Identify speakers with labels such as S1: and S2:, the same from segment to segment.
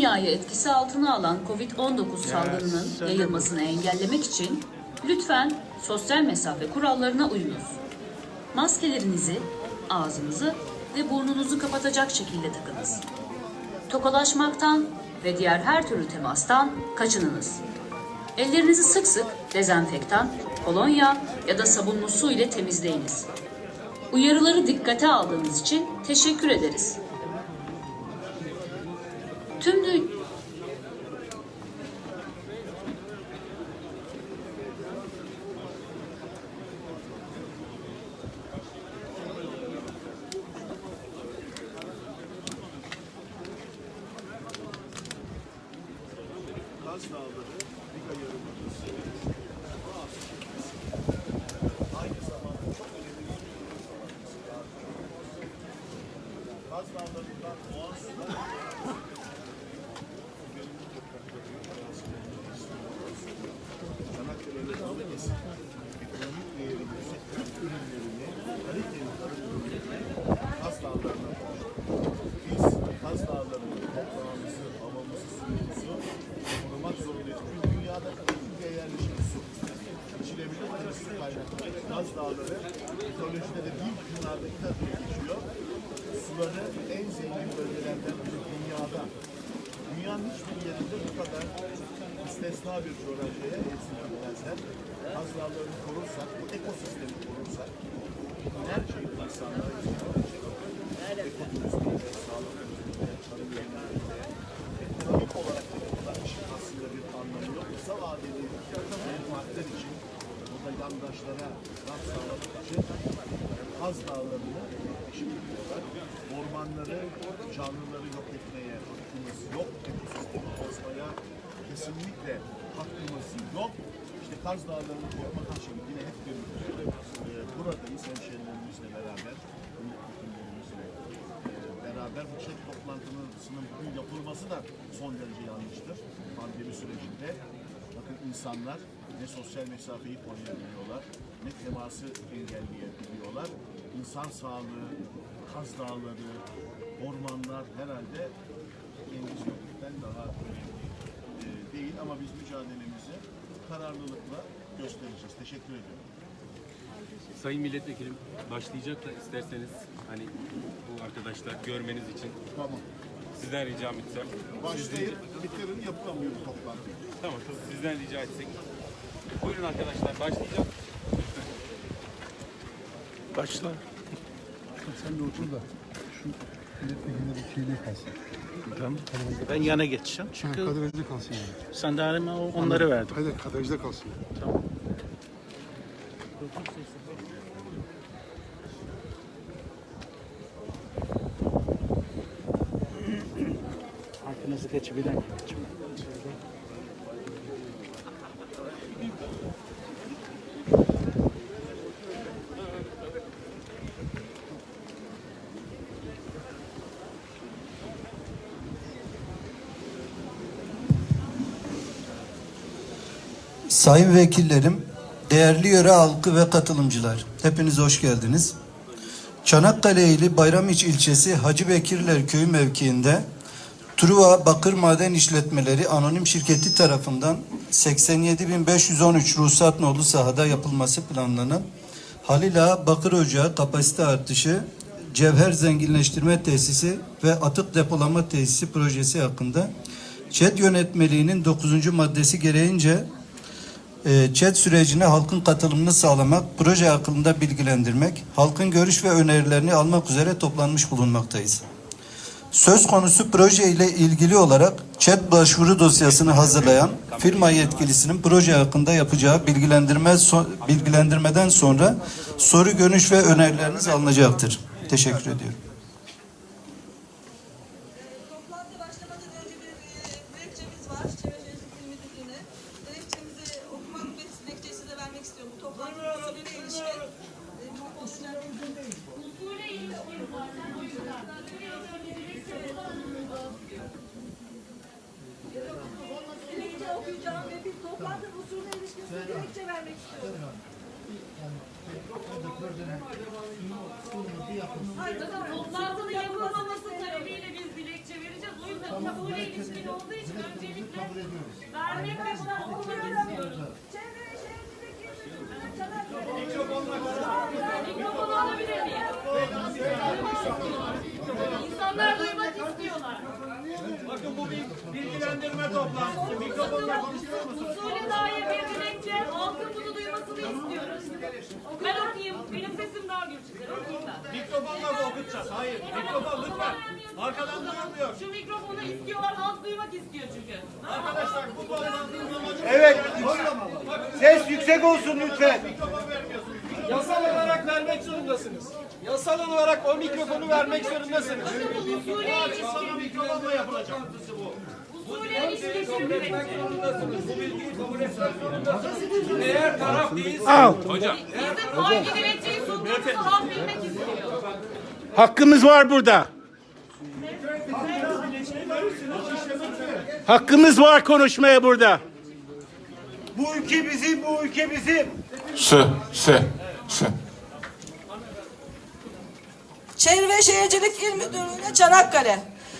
S1: dünyayı etkisi altına alan Covid-19 salgınının yayılmasını engellemek için lütfen sosyal mesafe kurallarına uyunuz. Maskelerinizi, ağzınızı ve burnunuzu kapatacak şekilde takınız. Tokalaşmaktan ve diğer her türlü temastan kaçınınız. Ellerinizi sık sık dezenfektan, kolonya ya da sabunlu su ile temizleyiniz. Uyarıları dikkate aldığınız için teşekkür ederiz. Tüm dü-
S2: Kaz Dağları, aynı zamanda çok önemli bir Kaz Dağları'ndan doğan sular Çanakkale ve Balıkesir ekonomik değeri yüksek Türk ürünlerini, kaliteli Türk ürünlerini Kaz Dağları'na taşıyoruz. Biz Kaz Dağları'nın toprağımızı, havamızı, suyumuzu korumak zorundayız. Çünkü dünyada en değerli şey su. İçilebilir tek su kaynağı. Kaz Dağları mitolojide de ilk adını geçiyor. Suları en zengin bölgelerden biri dünyada. Dünyanın hiçbir yerinde bu kadar istisna bir coğrafyaya hepsini bilmezler. Kaz Dağları'nı korursak, bu ekosistemi korursak, her şey insanlara hizmet edecek. Ekoturizmde, sağlık turizminde, tarım ürünlerinde, ekonomik olarak da yapılan işin aslında bir anlamı yok. Kısa vadeli menfaatler için burada yandaşlara rant sağlamak için Kaz Dağları'nı eşit ediyorlar. Ormanları, canlıları yok etmeye hakkımız yok. Ekosistemi bozmaya kesinlikle hakkımız yok. İşte Kaz Dağları'nı korumak için yine hep birlikte e, buradayız hemşehrilerimizle beraber, milletvekillerimizle e, beraber bu chat toplantısının bugün yapılması da son derece yanlıştır. Pandemi sürecinde bakın insanlar ne sosyal mesafeyi koruyabiliyorlar, ne teması engelleyebiliyorlar. İnsan sağlığı, Kaz Dağları, ormanlar herhalde endüstriyelden daha önemli e, değil ama biz mücadelemizi kararlılıkla göstereceğiz. Teşekkür ediyorum.
S3: Sayın Milletvekilim başlayacak da isterseniz hani bu arkadaşlar görmeniz için
S2: Tamam.
S3: sizden ricam etsem.
S2: Başlayıp bitirin yapılamıyor bu toplantı.
S3: Tamam sizden rica etsek. Buyurun arkadaşlar başlayacak.
S4: Başla.
S5: Sen de otur da şu milletvekilleri bir kalsın.
S4: Tamam. Ben yana geçeceğim.
S5: Ha,
S4: Çünkü
S5: kadrajda kalsın yani.
S4: sandalyeme o- onları verdim.
S5: Hayır kadrajda kalsın.
S4: Tamam. Arkanızı geçebilen
S6: Sayın vekillerim, değerli yöre halkı ve katılımcılar, hepiniz hoş geldiniz. Çanakkale ili Bayramiç ilçesi Hacı Bekirler köyü mevkiinde Truva Bakır Maden İşletmeleri Anonim Şirketi tarafından 87.513 ruhsat nolu sahada yapılması planlanan Halil Ağa Bakır Ocağı kapasite artışı, cevher zenginleştirme tesisi ve atık depolama tesisi projesi hakkında ÇED yönetmeliğinin 9. maddesi gereğince e, chat sürecine halkın katılımını sağlamak, proje hakkında bilgilendirmek, halkın görüş ve önerilerini almak üzere toplanmış bulunmaktayız. Söz konusu proje ile ilgili olarak chat başvuru dosyasını hazırlayan firma yetkilisinin proje hakkında yapacağı bilgilendirme so- bilgilendirmeden sonra soru, görüş ve önerileriniz alınacaktır. Teşekkür ediyorum.
S7: Kabule ilişkin olduğu için öncelikle vermek ve buna okumak istiyoruz.
S8: Çevre ve Şehircilik İl
S7: Mikrofonu alabilir miyim? İnsanlar duymak istiyorlar.
S9: Bakın bu bir bilgilendirme toplantısı. Mikrofonla konuşuyor musunuz?
S7: Usulü dair bir dilekçe, halkın bunu duymasını istiyoruz. Ben okuyayım, benim sesim daha gür çıkar. Okuyayım ben.
S9: Mikrofonla mı okutacağız? Hayır. Mikrofon lütfen. Arkadan duyulmuyor.
S7: Şu mikrofonu istiyorlar, halk duymak istiyor çünkü.
S9: Arkadaşlar bu toplantının amacı
S10: Evet. Ses yüksek olsun lütfen.
S11: Yasal olarak vermek zorundasınız. Yasal olarak o mikrofonu vermek zorundasınız.
S7: Bakın bu usulü ilişkin,
S9: sana mikrofonla yapılacak. Bu.
S7: usulü ilişkin bir dilekçe.
S11: Eğer taraf değilse
S7: Bizim hangi dilekçeyi sunduğumuzu halk bilmek istiyor.
S4: Hakkımız var burada. Hakkımız var konuşmaya burada.
S10: Bu ülke bizim, bu ülke bizim.
S12: Sı, sı, sı.
S8: Çevre ve Şehircilik İl Müdürlüğü'ne Çanakkale.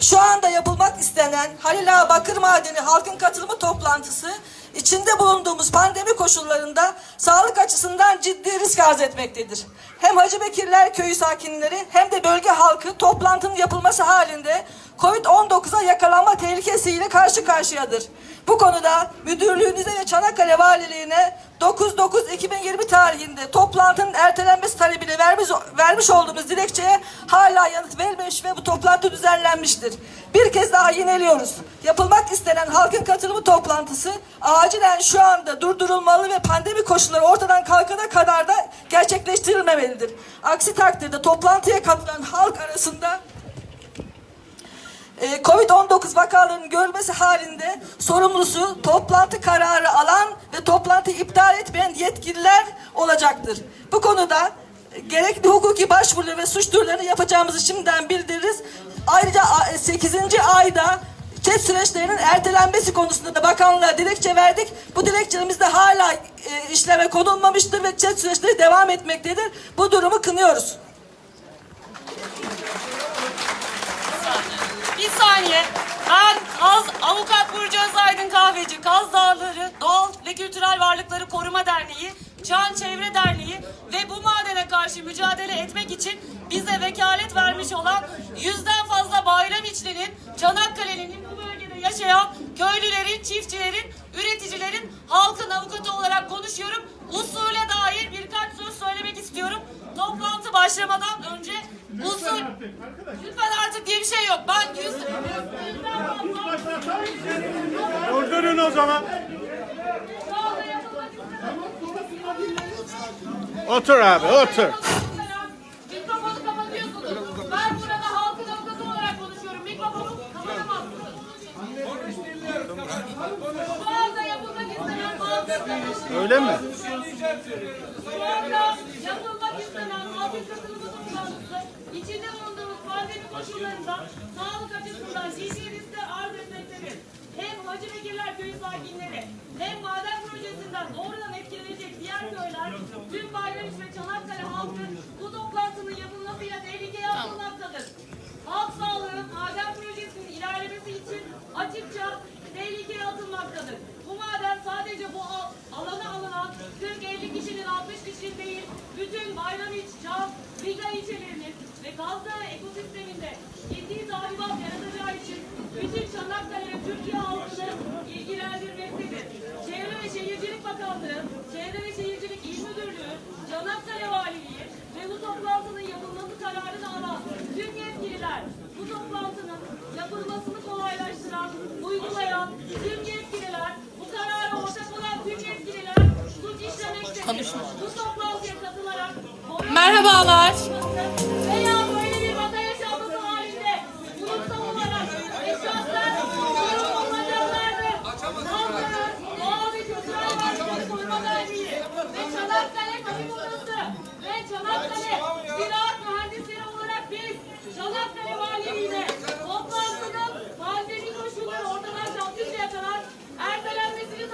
S8: Şu anda yapılmak istenen Halil Ağa Bakır Madeni halkın katılımı toplantısı içinde bulunduğumuz pandemi koşullarında sağlık açısından ciddi risk arz etmektedir. Hem Hacı Bekirler köyü sakinleri hem de bölge halkı toplantının yapılması halinde Covid-19'a yakalanma tehlikesiyle karşı karşıyadır. Bu konuda müdürlüğünüze ve Çanakkale Valiliğine 9-9-2020 tarihinde toplantının ertelenmesi talebiyle vermiş, vermiş olduğumuz dilekçeye hala yanıt verilmemiş ve bu toplantı düzenlenmiştir. Bir kez daha yineliyoruz. Yapılmak istenen halkın katılımı toplantısı acilen şu anda durdurulmalı ve pandemi koşulları ortadan kalkana kadar da gerçekleştirilmemelidir. Aksi takdirde toplantıya katılan halk arasında Covid-19 vakalarının görülmesi halinde sorumlusu toplantı kararı alan ve toplantıyı iptal etmeyen yetkililer olacaktır. Bu konuda e, gerekli hukuki başvuruları ve suç duyurularını yapacağımızı şimdiden bildiririz. Ayrıca 8. ayda chat süreçlerinin ertelenmesi konusunda da bakanlığa dilekçe verdik. Bu dilekçemiz de hala e, işleme konulmamıştır ve chat süreçleri devam etmektedir. Bu durumu kınıyoruz.
S7: Bir saniye. Ben Kaz, Avukat Burcu Özaydın Kahveci, Kaz Dağları Doğal ve Kültürel Varlıkları Koruma Derneği, Çan Çevre Derneği ve bu madene karşı mücadele etmek için bize vekalet vermiş olan yüzden fazla bayram içlinin, Çanakkale'nin bu bölgede yaşayan köylülerin, çiftçilerin, üreticilerin, halkın avukatı olarak konuşuyorum. Usule dair birkaç söz söylemek istiyorum. Toplantı başlamadan önce usul... Lütfen artık diye bir şey yok. Ben yüz...
S10: Durdurun o zaman.
S4: Otur abi otur.
S7: Mikrofonu kapatıyorsunuz. Ben burada halkın avukatı olarak konuşuyorum. Mikrofonu kapatamazsınız. Anda yapılmak istenen
S4: Öyle mi?
S7: Anda yapılmak istenen toplantısı içinde bulunduğumuz pandemi koşullarında sağlık açısından ciddi riskler arz etmektedir. Hem Hacı Bekirler köyü sakinleri hem maden projesinden doğrudan etkilenecek diğer köyler tüm Bayramiç ve Çanakkale halkı bu toplantının yapılmasıyla tehlikeye atılmaktadır. Halk sağlığı maden projesinin ilerlemesi için açıkça tehlikeye atılmaktadır. Bu maden sadece bu al- alana alınan 40-50 kişinin 60 kişinin değil, bütün Bayramiç, Çam, Riga ilçelerinin Gazdağı ekosisteminde ciddi tahribat yaratacağı için bütün Çanakkale Türkiye halkını ilgilendirmektedir. Çevre ve Şehircilik Bakanlığı, Çevre ve Şehircilik İl Müdürlüğü, Çanakkale Valiliği ve bu toplantının yapılması kararını alan tüm yetkililer bu toplantının yapılmasını kolaylaştıran, uygulayan tüm yetkililer, bu karara ortak olan tüm yetkililer suç işlemektedir. Bu toplantıya katılarak Merhabalar. Veya böyle bir vaka yaşanması halinde ulusal olarak eşyaslar sorumlulardır. Halkların doğal ve kültürel varlıkları koruma derneği ve Çanakkale Kamu Odası ve Çanakkale Ziraat Mühendisleri olarak biz Çanakkale Valiliğine toplantının pandemi koşulları ortadan kalkıncaya kadar ertelenmesini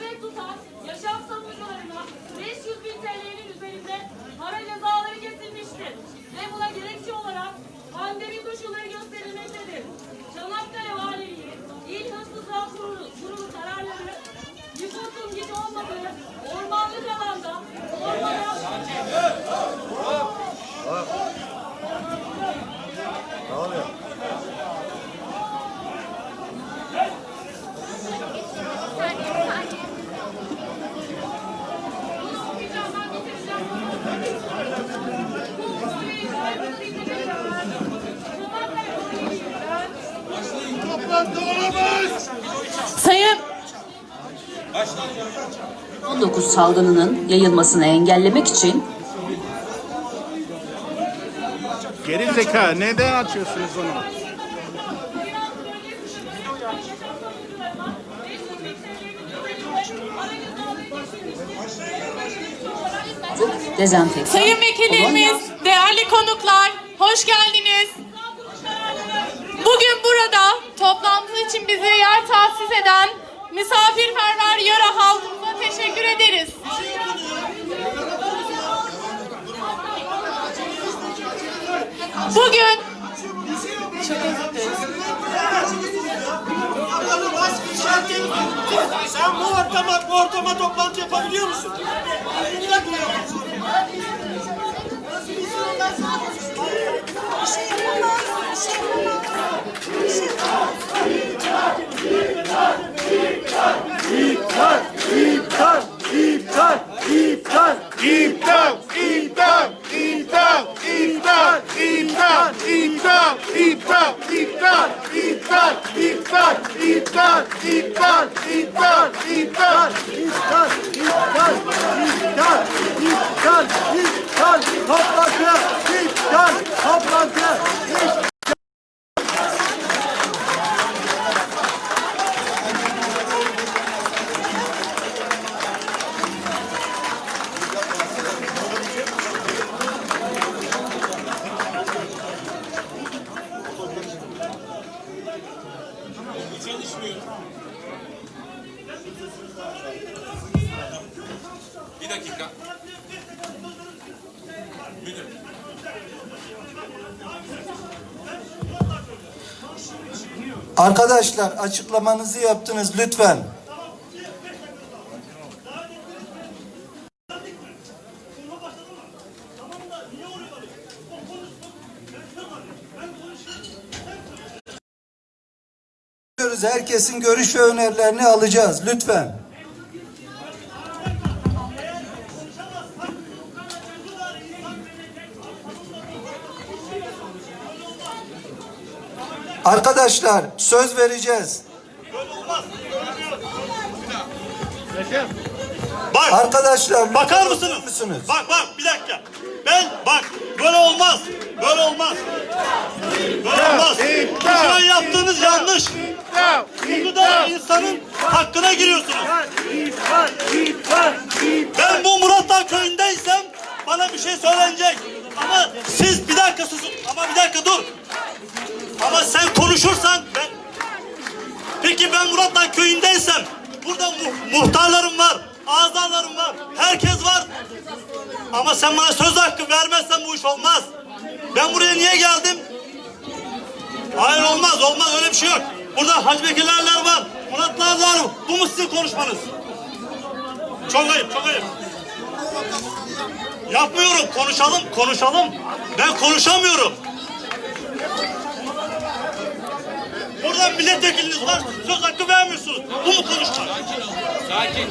S13: nöbet tutan yaşam savunucularına 500 bin TL'nin üzerinde para cezaları kesilmiştir. Ve buna gerekçe olarak pandemi koşulları gösterilmektedir. Çanakkale Valiliği, İl Hıfzı Sağlık Kurulu, Kurulu kararları nüfusun hiç olmadığı ormanlık alanda ormana
S4: Ne oluyor?
S13: Sayın
S1: 19 salgınının yayılmasını engellemek için
S7: Geri zeka neden açıyorsunuz onu?
S1: dezenfektan,
S13: Sayın vekillerimiz, değerli konuklar, hoş geldiniz. Bugün burada toplantı için bize yer tahsis eden misafirperver yöre halkımıza teşekkür ederiz. Bugün
S10: Sen bu ortama, bu ortama toplantı yapabiliyor musun?
S4: İptal, iptal, iptal, iptal, iptal, iptal, iptal, iptal, iptal, iptal, iptal, iptal,
S6: Arkadaşlar açıklamanızı yaptınız lütfen. Herkesin görüş ve önerilerini alacağız lütfen. Arkadaşlar söz vereceğiz.
S10: Bak,
S6: Arkadaşlar
S10: bakar mısınız?
S6: musunuz?
S10: Bak bak bir dakika. Ben bak böyle olmaz. Böyle olmaz. Böyle olmaz. Bu şu an yaptığınız yanlış. Bu da insanın hakkına giriyorsunuz. Ben bu Muratlar köyündeysem bana bir şey söylenecek. Ama siz bir dakika susun. Ama bir dakika dur. Ama sen konuşursan ben... Peki ben Muratlar köyündeysem burada mu- muhtarlarım var, azalarım var, herkes var. Ama sen bana söz hakkı vermezsen bu iş olmaz. Ben buraya niye geldim? Hayır olmaz, olmaz öyle bir şey yok. Burada Hacı Bekirlerler var, Muratlarlar var. Bu mu sizin konuşmanız? Çok ayıp, çok ayıp. Yapmıyorum, konuşalım, konuşalım. Ben konuşamıyorum. Burada milletvekiliniz var, söz hakkı vermiyorsunuz. Bu mu konuşma?
S14: Sakin.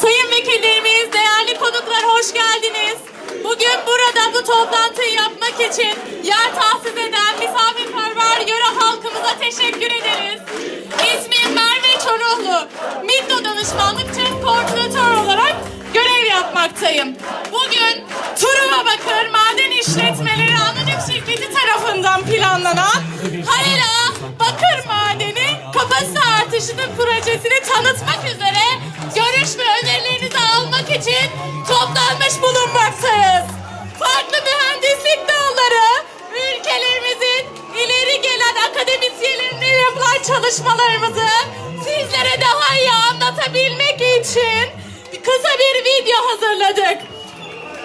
S13: Sayın vekillerimiz, değerli konuklar hoş geldiniz. Bugün burada bu toplantıyı yapmak için yer tahsis eden misafirperver yöre halkımıza teşekkür ederiz. İsmim Merve Çoruhlu. MİDDO Danışmanlık Çift Koordinatör olarak görev yapmaktayım. Bugün Truva Bakır Maden İşletmeleri Anonim Şirketi tarafından planlanan Harela Bakır Madeni kapasite artışının projesini tanıtmak üzere görüş ve önerilerinizi almak için toplanmış bulunmaktayız. Çalışmalarımızı sizlere daha iyi anlatabilmek için kısa bir video hazırladık.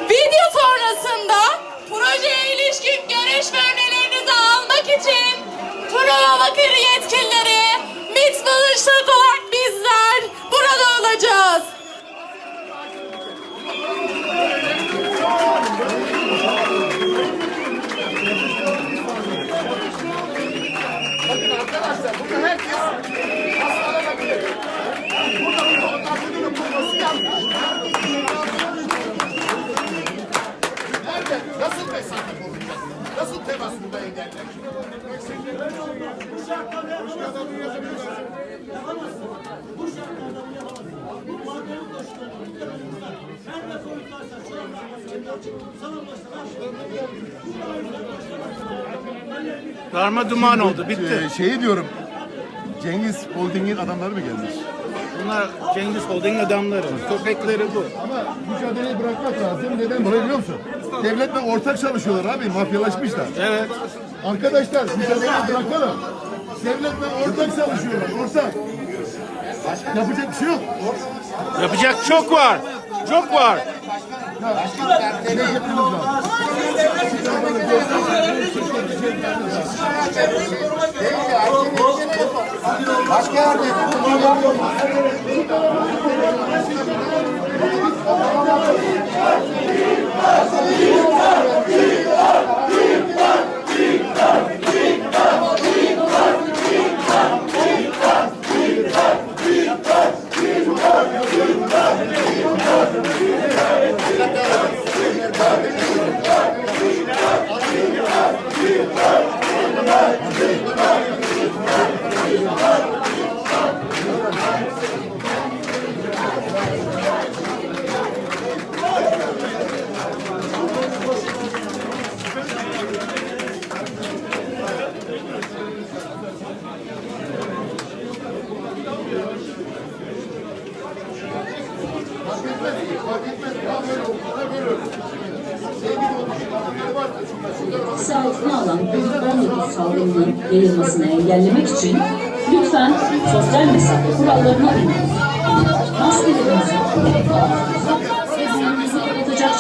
S13: Video sonrasında projeye ilişkin görüş ve almak için Truva Bakır yetkilileri, MİT Danıştay olarak bizler burada olacağız.
S15: Arkadaşlar burada herkes hastalanabilir. Burada toplantının yapılması yanlış. Nerede? Nasıl mesafe korunacak? Nasıl temas burada engellenecek?
S16: Bu şartlarda. Yapamazsın. Bu şartlarda bunu yapamazsın. Bu pandemi koşullarında nerede şu anda
S4: Darma duman oldu, bitti.
S15: Ee, şeyi diyorum. Cengiz Holding'in adamları mı gelmiş?
S4: Bunlar Cengiz Holding adamları. Köpekleri bu.
S15: Ama mücadeleyi bırakmak lazım. Neden dolayı biliyor musun? Devletle ortak çalışıyorlar abi. Mafyalaşmışlar.
S4: Evet.
S15: Arkadaşlar mücadeleyi bırakalım. Devletle ortak çalışıyorlar. Ortak. Yapacak bir şey yok.
S4: Yapacak çok var. Çok var.
S1: etkisi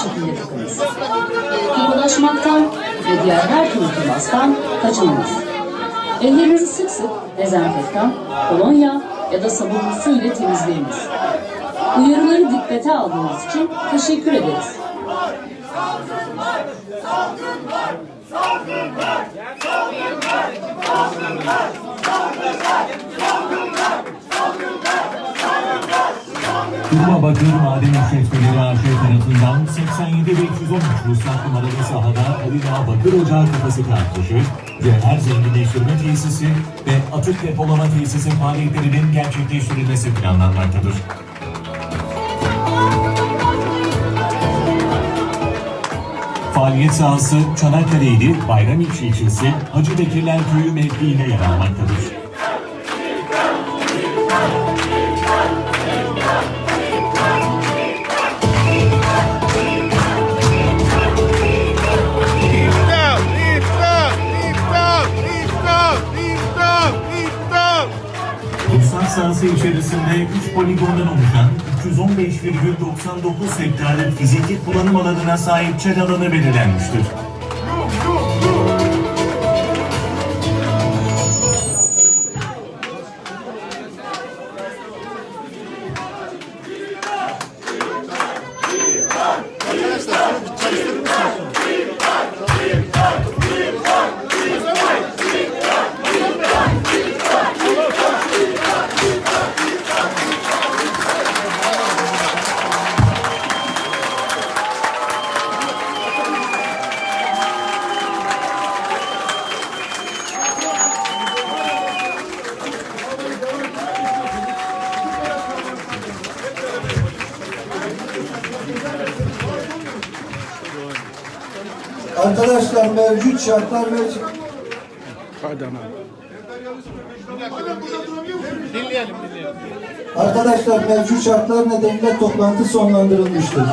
S1: şekilde takınız. Kıpırdaşmaktan ve diğer her türlü temastan kaçınınız. Ellerinizi sık sık dezenfektan, kolonya ya da sabunlu su ile temizleyiniz. Uyarıları dikkate aldığınız için teşekkür ederiz.
S17: Durma Bakır Maden İşletmeleri AŞ tarafından 87 ve 313 ruhsat numaralı sahada Ali Ağa Bakır Ocağı kapasite artışı, cevher zenginleştirme tesisi ve atık depolama tesisi faaliyetlerinin gerçekleştirilmesi planlanmaktadır. Faaliyet sahası Çanakkale ili Bayramiç ilçesi Hacı Bekirler Köyü mevkiinde yer almaktadır. Sahası içerisinde 3 poligondan oluşan 315,99 hektarlık fiziki kullanım alanına sahip çel alanı belirlenmiştir.
S6: Şartlar ve
S4: Pardon abi.
S15: Dinleyelim dinleyelim.
S6: Arkadaşlar mevcut şartlar nedeniyle toplantı sonlandırılmıştır.